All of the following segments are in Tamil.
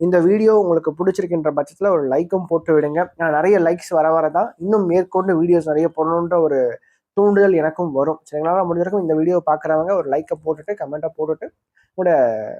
இந்த வீடியோ உங்களுக்கு பிடிச்சிருக்கின்ற பட்சத்தில் ஒரு லைக்கும் போட்டு விடுங்க. நான் நிறைய லைக்ஸ் வர வர தான் இன்னும் மேற்கொண்டு வீடியோஸ் நிறைய போடணுன்ற ஒரு தூண்டுதல் எனக்கும் வரும். சரிங்களா? முடிஞ்ச வரைக்கும் இந்த வீடியோ பார்க்குறவங்க ஒரு லைக்கை போட்டுட்டு கமெண்ட்டை போட்டுட்டு உங்களோட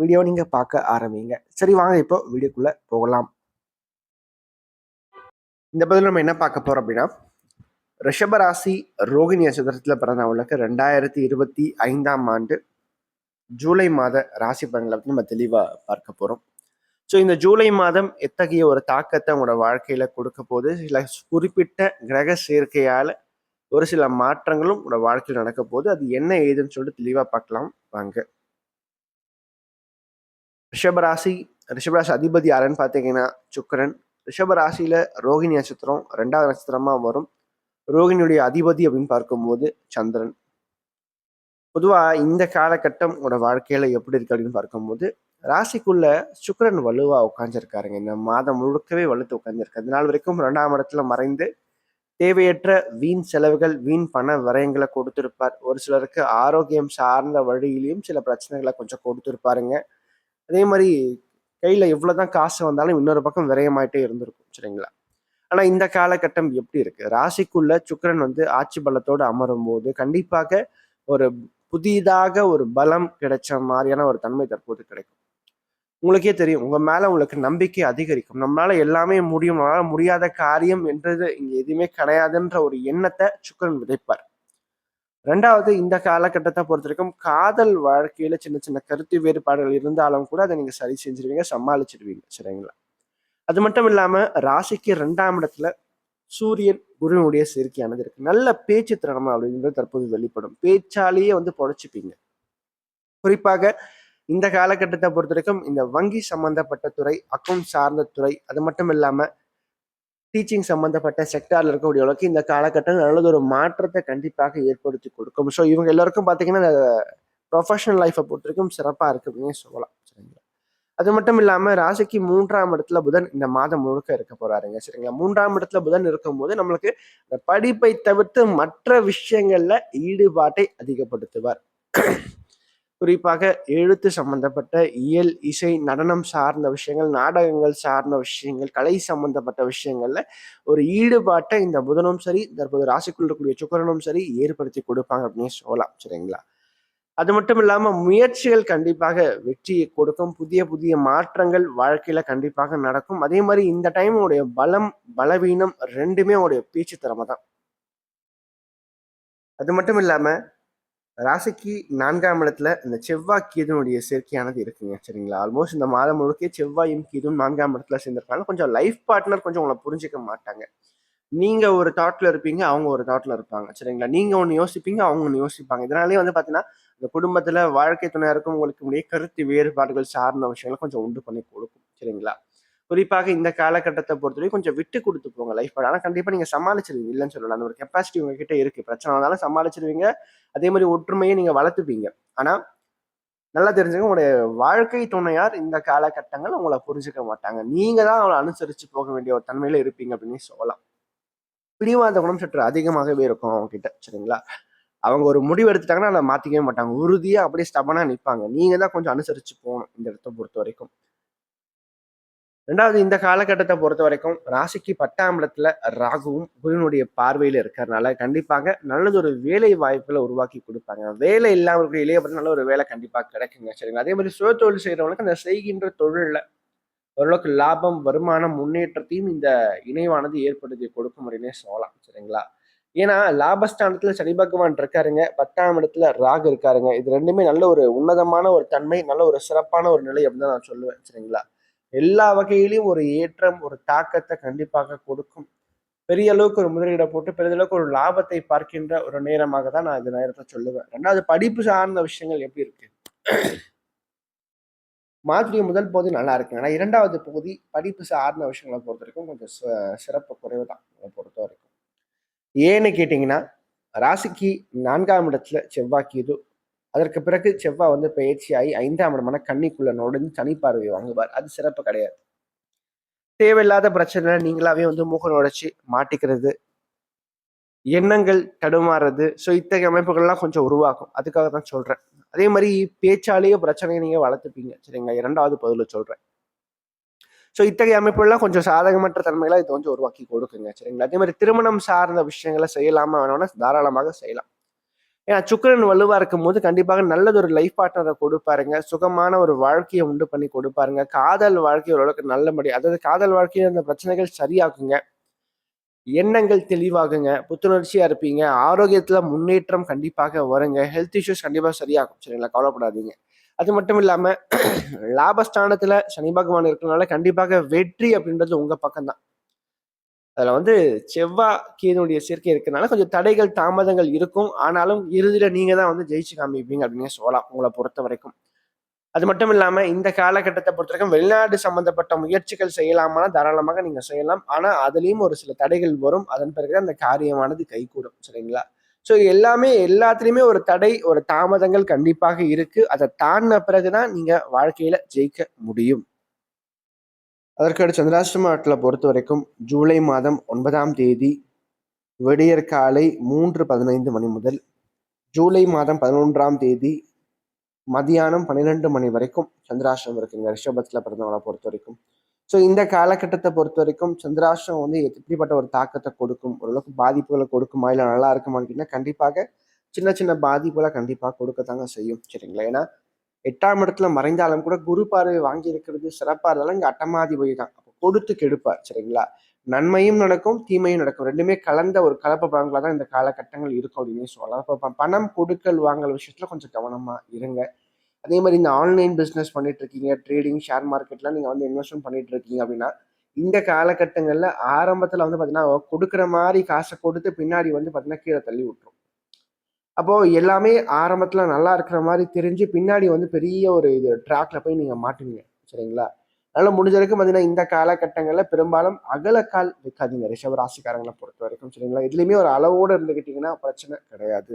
வீடியோ நீங்கள் பார்க்க ஆரம்பிங்க. சரி வாங்க இப்போ வீடியோக்குள்ளே போகலாம். இந்த பதில் நம்ம என்ன பார்க்க போகிறோம் அப்படின்னா ரிஷபராசி ரோகிணி நட்சத்திரத்தில் பிறந்தவங்களுக்கு ரெண்டாயிரத்தி இருபத்தி ஐந்தாம் ஆண்டு ஜூலை மாத ராசி பலன்களை பற்றி நம்ம தெளிவாக பார்க்க போகிறோம் ஸோ இந்த ஜூலை மாதம் எத்தகைய ஒரு தாக்கத்தை உங்களோட வாழ்க்கையில் கொடுக்க போது சில குறிப்பிட்ட கிரக சேர்க்கையால் ஒரு சில மாற்றங்களும் உங்களோட வாழ்க்கையில் நடக்க போது அது என்ன ஏதுன்னு சொல்லிட்டு தெளிவாக பார்க்கலாம். வாங்க. ரிஷபராசி ரிஷபராசி அதிபதி யாருன்னு பார்த்தீங்கன்னா சுக்கரன். ரிஷபராசியில் ரோகிணி நட்சத்திரம் ரெண்டாவது நட்சத்திரமாக வரும். ரோகிணியுடைய அதிபதி அப்படின்னு பார்க்கும்போது சந்திரன். பொதுவாக இந்த காலகட்டம் உங்களோட வாழ்க்கையில் எப்படி இருக்கு அப்படின்னு பார்க்கும்போது ராசிக்குள்ள சுக்கிரன் வலுவா உட்காந்துருக்காருங்க இந்த மாதம் முழுக்கவே வலுத்து உட்காந்துருக்கு நாள் வரைக்கும் ரெண்டாம் இடத்துல மறைந்து தேவையற்ற வீண் செலவுகள் வீண் பண விரயங்களை கொடுத்திருப்பார். ஒரு சிலருக்கு ஆரோக்கியம் சார்ந்த வழியிலையும் சில பிரச்சனைகளை கொஞ்சம் கொடுத்துருப்பாருங்க. அதே மாதிரி கையில் எவ்வளவுதான் காசு வந்தாலும் இன்னொரு பக்கம் விரயமாயிட்டே இருந்திருக்கும் சரிங்களா? ஆனால் இந்த காலகட்டம் எப்படி இருக்குது ராசிக்குள்ள சுக்கரன் வந்து ஆட்சி பலத்தோடு அமரும் போது கண்டிப்பாக ஒரு புதிதாக ஒரு பலம் கிடைச்ச மாதிரியான ஒரு தன்மை தற்போது கிடைக்கும். உங்களுக்கே தெரியும். உங்க மேல உங்களுக்கு நம்பிக்கை அதிகரிக்கும். நம்மளால் எல்லாமே முடியும். நம்மளால் முடியாத காரியம் என்றது இங்க எதுவுமே கிடையாதுன்ற ஒரு எண்ணத்தை சுக்கரன் விதைப்பார். ரெண்டாவது இந்த காலகட்டத்தை பொறுத்த வரைக்கும் காதல் வாழ்க்கையில சின்ன சின்ன கருத்து வேறுபாடுகள் இருந்தாலும் கூட அதை நீங்க சரி செஞ்சிருவீங்க சமாளிச்சிருவீங்க சரிங்களா? அது மட்டும் இல்லாம ராசிக்கு ரெண்டாம் இடத்துல சூரியன் குருவினுடைய சேர்க்கையானது இருக்கு. நல்ல பேச்சு திறமை அப்படின்றது தற்போது வெளிப்படும். பேச்சாலேயே வந்து பொழைச்சிப்பீங்க. குறிப்பாக இந்த காலகட்டத்தை பொறுத்த வரைக்கும் இந்த வங்கி சம்பந்தப்பட்ட துறை அக்கௌண்ட் சார்ந்த துறை அது மட்டும் இல்லாமல் டீச்சிங் சம்பந்தப்பட்ட செக்டாரில் இருக்கக்கூடிய அளவுக்கு இந்த காலகட்டம் நல்லதொரு ஒரு மாற்றத்தை கண்டிப்பாக ஏற்படுத்தி கொடுக்கும். ஸோ இவங்க எல்லாருக்கும் பார்த்தீங்கன்னா இந்த ப்ரொஃபஷனல் லைஃப்பை பொறுத்த வரைக்கும் சிறப்பாக இருக்கு அப்படின்னு சொல்லலாம். சரிங்களா? அது மட்டும் இல்லாமல் ராசிக்கு மூன்றாம் இடத்துல புதன் இந்த மாதம் முழுக்க இருக்க போறாருங்க. சரிங்களா? மூன்றாம் இடத்துல புதன் இருக்கும்போது நம்மளுக்கு இந்த படிப்பை தவிர்த்து மற்ற விஷயங்கள்ல ஈடுபாட்டை அதிகப்படுத்துவார். குறிப்பாக எழுத்து சம்பந்தப்பட்ட இயல் இசை நடனம் சார்ந்த விஷயங்கள் நாடகங்கள் சார்ந்த விஷயங்கள் கலை சம்பந்தப்பட்ட விஷயங்கள்ல ஒரு ஈடுபாட்டை இந்த புதனும் சரி தற்போது ராசிக்குள் இருக்கக்கூடிய சுக்கரனும் சரி ஏற்படுத்தி கொடுப்பாங்க அப்படின்னு சொல்லலாம். சரிங்களா? அது மட்டும் இல்லாம முயற்சிகள் கண்டிப்பாக வெற்றியை கொடுக்கும். புதிய புதிய மாற்றங்கள் வாழ்க்கையில கண்டிப்பாக நடக்கும். அதே மாதிரி இந்த டைம் உடைய பலம் பலவீனம் ரெண்டுமே உடைய பேச்சு திறமை தான் அது மட்டும் இல்லாம ராசிக்கு நான்காம் இடத்துல இந்த செவ்வாய் கீதனுடைய சேர்க்கையானது இருக்குங்க சரிங்களா? ஆல்மோஸ்ட் இந்த மாதம் முழுக்க செவ்வாயும் கீதும் நான்காம் இடத்துல சேர்ந்திருக்காங்க கொஞ்சம் லைஃப் பார்ட்னர் கொஞ்சம் உங்களை புரிஞ்சுக்க மாட்டாங்க. நீங்க ஒரு தாட்ல இருப்பீங்க அவங்க ஒரு தாட்ல இருப்பாங்க சரிங்களா? நீங்க ஒன்று யோசிப்பீங்க அவங்க ஒன்று யோசிப்பாங்க. இதனாலேயே வந்து பாத்தீங்கன்னா இந்த குடும்பத்துல வாழ்க்கை துணையாருக்கும் உங்களுக்கு முடிய கருத்து வேறுபாடுகள் சார்ந்த விஷயங்களை கொஞ்சம் உண்டு பண்ணி கொடுக்கும் சரிங்களா? குறிப்பாக இந்த காலகட்டத்தை பொறுத்தவரைக்கும் கொஞ்சம் விட்டு கொடுத்து போங்க லைஃப் ஆனால் கண்டிப்பாக நீங்கள் சமாளிச்சிருவீங்க. இல்லைன்னு சொல்லலாம் அந்த ஒரு கெப்பாசிட்டி உங்ககிட்ட இருக்குது பிரச்சனை வந்தாலும் சமாளிச்சிருவீங்க. அதே மாதிரி ஒற்றுமையை நீங்கள் வளர்த்துப்பீங்க. ஆனால் நல்லா தெரிஞ்சுங்க உங்களுடைய வாழ்க்கை துணையார் இந்த காலகட்டங்கள் உங்களை புரிஞ்சுக்க மாட்டாங்க. நீங்கள் தான் அவளை அனுசரித்து போக வேண்டிய ஒரு தன்மையில் இருப்பீங்க அப்படின்னு சொல்லலாம். பிடிவாத குணம் சற்று அதிகமாகவே இருக்கும் அவங்க கிட்ட சரிங்களா? அவங்க ஒரு முடிவு எடுத்துட்டாங்கன்னா அதை மாற்றிக்கவே மாட்டாங்க. உறுதியாக அப்படியே ஸ்டபனாக நிற்பாங்க நீங்கள் தான் கொஞ்சம் அனுசரித்து போகணும் இந்த இடத்த பொறுத்த வரைக்கும் ரெண்டாவது இந்த காலகட்டத்தை பொறுத்த வரைக்கும் ராசிக்கு பத்தாம் இடத்துல ராகுவும் குருவினுடைய பார்வையில் இருக்கிறதுனால கண்டிப்பாக நல்லது ஒரு வேலை வாய்ப்புகளை உருவாக்கி கொடுப்பாங்க. வேலை இல்லாமல் இருக்கிற இளைய பற்றி நல்ல ஒரு வேலை கண்டிப்பாக கிடைக்குங்க சரிங்களா? அதே மாதிரி சுய தொழில் செய்கிறவங்களுக்கு அந்த செய்கின்ற தொழிலில் ஓரளவுக்கு லாபம் வருமானம் முன்னேற்றத்தையும் இந்த இணைவானது ஏற்படுத்தி கொடுக்கும் முறையினே சொல்லலாம் சரிங்களா? ஏன்னா லாபஸ்தானத்துல சனி பகவான் இருக்காருங்க பத்தாம் இடத்துல ராகு இருக்காருங்க. இது ரெண்டுமே நல்ல ஒரு உன்னதமான ஒரு தன்மை நல்ல ஒரு சிறப்பான ஒரு நிலை அப்படின்னு தான் நான் சொல்லுவேன் சரிங்களா? எல்லா வகையிலையும் ஒரு ஏற்றம் ஒரு தாக்கத்தை கண்டிப்பாக கொடுக்கும். பெரிய அளவுக்கு ஒரு முதலீடை போட்டு பெரிதளவுக்கு ஒரு லாபத்தை பார்க்கின்ற ஒரு நேரமாக தான் நான் இந்த நேரத்தை சொல்லுவேன். ரெண்டாவது படிப்பு சார்ந்த விஷயங்கள் எப்படி இருக்கு? மாதிரி முதல் பகுதி நல்லா இருக்கு. ஆனால் இரண்டாவது பகுதி படிப்பு சார்ந்த விஷயங்களை பொறுத்த வரைக்கும் கொஞ்சம் சிறப்பு குறைவு தான் பொறுத்த வரைக்கும். ஏன்னு கேட்டிங்கன்னா ராசிக்கு நான்காம் இடத்துல செவ்வாய் இது அதற்கு பிறகு செவ்வாய் வந்து பயிற்சியாகி ஐந்தாம் இடமான கன்னிக்குள்ள நுழைந்து தனிப்பார்வை வாங்குவார். அது சிறப்பு கிடையாது. தேவையில்லாத பிரச்சனை நீங்களாவே வந்து மூக்க நுழைச்சி மாட்டிக்கிறது எண்ணங்கள் தடுமாறுறது ஸோ இத்தகைய அமைப்புகள்லாம் கொஞ்சம் உருவாகும். அதுக்காக தான் சொல்றேன். அதே மாதிரி பேச்சாலேயே பிரச்சனையை நீங்க வளர்த்துப்பீங்க. சரிங்களா? இரண்டாவது பதில சொல்றேன். ஸோ இத்தகைய அமைப்புகள்லாம் கொஞ்சம் சாதகமற்ற தன்மைகளை இது கொஞ்சம் உருவாக்கி கொடுக்குங்க. சரிங்களா? அதே மாதிரி திருமணம் சார்ந்த விஷயங்களை செய்யலாமா வேணும்னா தாராளமாக செய்யலாம். ஏன்னா சுக்கரன் வலுவா இருக்கும் போது கண்டிப்பாக நல்லது ஒரு லைஃப் பார்ட்னரை கொடுப்பாருங்க. சுகமான ஒரு வாழ்க்கையை உண்டு பண்ணி கொடுப்பாருங்க. காதல் வாழ்க்கை ஓரளவுக்கு நல்லபடி அதாவது காதல் வாழ்க்கையில் அந்த பிரச்சனைகள் சரியாகுங்க. எண்ணங்கள் தெளிவாகுங்க. புத்துணர்ச்சியாக இருப்பீங்க. ஆரோக்கியத்தில் முன்னேற்றம் கண்டிப்பாக வருங்க. ஹெல்த் இஷ்யூஸ் கண்டிப்பாக சரியாகும். சரிங்களா? கவலைப்படாதீங்க. அது மட்டும் இல்லாமல் லாபஸ்தானத்தில் சனி பகவான் இருக்கிறனால கண்டிப்பாக வெற்றி அப்படின்றது உங்கள் பக்கம் தான் அதில் வந்து செவ்வாய் கேதுடைய சேர்க்கை இருக்கிறதுனால கொஞ்சம் தடைகள் தாமதங்கள் இருக்கும். ஆனாலும் இறுதியில் நீங்கள் தான் வந்து ஜெயிச்சு காமிப்பீங்க அப்படின்னு சொல்லலாம் உங்களை பொறுத்த வரைக்கும். அது மட்டும் இல்லாமல் இந்த காலகட்டத்தை பொறுத்த வரைக்கும் வெளிநாடு சம்பந்தப்பட்ட முயற்சிகள் செய்யலாமா தாராளமாக நீங்கள் செய்யலாம். ஆனால் அதுலேயும் ஒரு சில தடைகள் வரும். அதன் பிறகு அந்த காரியமானது கைகூடும். சரிங்களா? ஸோ எல்லாமே எல்லாத்துலேயுமே ஒரு தடை ஒரு தாமதங்கள் கண்டிப்பாக இருக்குது அதை தாண்டின பிறகு தான் நீங்கள் வாழ்க்கையில் ஜெயிக்க முடியும். அதற்கடுத்து சந்திராஷ்டம பொறுத்த வரைக்கும் ஜூலை மாதம் ஒன்பதாம் தேதி விடியற் காலை மூன்று பதினைந்து மணி முதல் ஜூலை மாதம் பதினொன்றாம் தேதி மதியானம் பன்னிரெண்டு மணி வரைக்கும் சந்திராஷ்டிரம் இருக்குங்க. ரிஷபத்தில் பிறந்தவங்களை பொறுத்த வரைக்கும். ஸோ இந்த காலகட்டத்தை பொறுத்த வரைக்கும் சந்திராஷ்டிரம் வந்து எப்படிப்பட்ட ஒரு தாக்கத்தை கொடுக்கும்? ஓரளவுக்கு பாதிப்புகளை கொடுக்குமா? இல்லை நல்லா இருக்குமான்னு கேட்டால் கண்டிப்பாக சின்ன சின்ன பாதிப்புகளை கண்டிப்பாக கொடுக்கத்தாங்க செய்யும். சரிங்களா? ஏன்னா எட்டாம் இடத்துல மறைந்தாலும் கூட குரு பார்வை வாங்கி இருக்கிறது சிறப்பாக இருந்தாலும் இங்கே அட்டமாதிபதி தான். அப்போ கொடுத்து கெடுப்பார் சரிங்களா? நன்மையும் நடக்கும் தீமையும் நடக்கும். ரெண்டுமே கலந்த ஒரு கலப்பு பலன்களாக தான் இந்த காலகட்டங்கள் இருக்கும் அப்படின்னு சொல்லலாம். இப்போ பணம் கொடுக்கல் வாங்கல் விஷயத்துல கொஞ்சம் கவனமாக இருங்க. அதே மாதிரி இந்த ஆன்லைன் பிஸ்னஸ் பண்ணிட்டு இருக்கீங்க ட்ரேடிங் ஷேர் மார்க்கெட்லாம் நீங்கள் வந்து இன்வெஸ்ட்மெண்ட் பண்ணிட்டு இருக்கீங்க அப்படின்னா இந்த காலகட்டங்களில் ஆரம்பத்தில் வந்து பார்த்தீங்கன்னா கொடுக்குற மாதிரி காசை கொடுத்து பின்னாடி வந்து பார்த்தீங்கன்னா கீழே தள்ளி விட்டுரும். அப்போது எல்லாமே ஆரம்பத்தில் நல்லா இருக்கிற மாதிரி தெரிஞ்சு பின்னாடி வந்து பெரிய ஒரு இது ட்ராக்ல போய் நீங்கள் மாட்டுவீங்க. சரிங்களா? அதனால முடிஞ்ச வரைக்கும் பார்த்தீங்கன்னா இந்த காலகட்டங்களில் பெரும்பாலும் அகலக்கால் வைக்காதீங்க ரிஷபராசிக்காரங்களை பொறுத்த வரைக்கும். சரிங்களா? இதுலேயுமே ஒரு அளவோடு இருந்துக்கிட்டிங்கன்னா பிரச்சனை கிடையாது.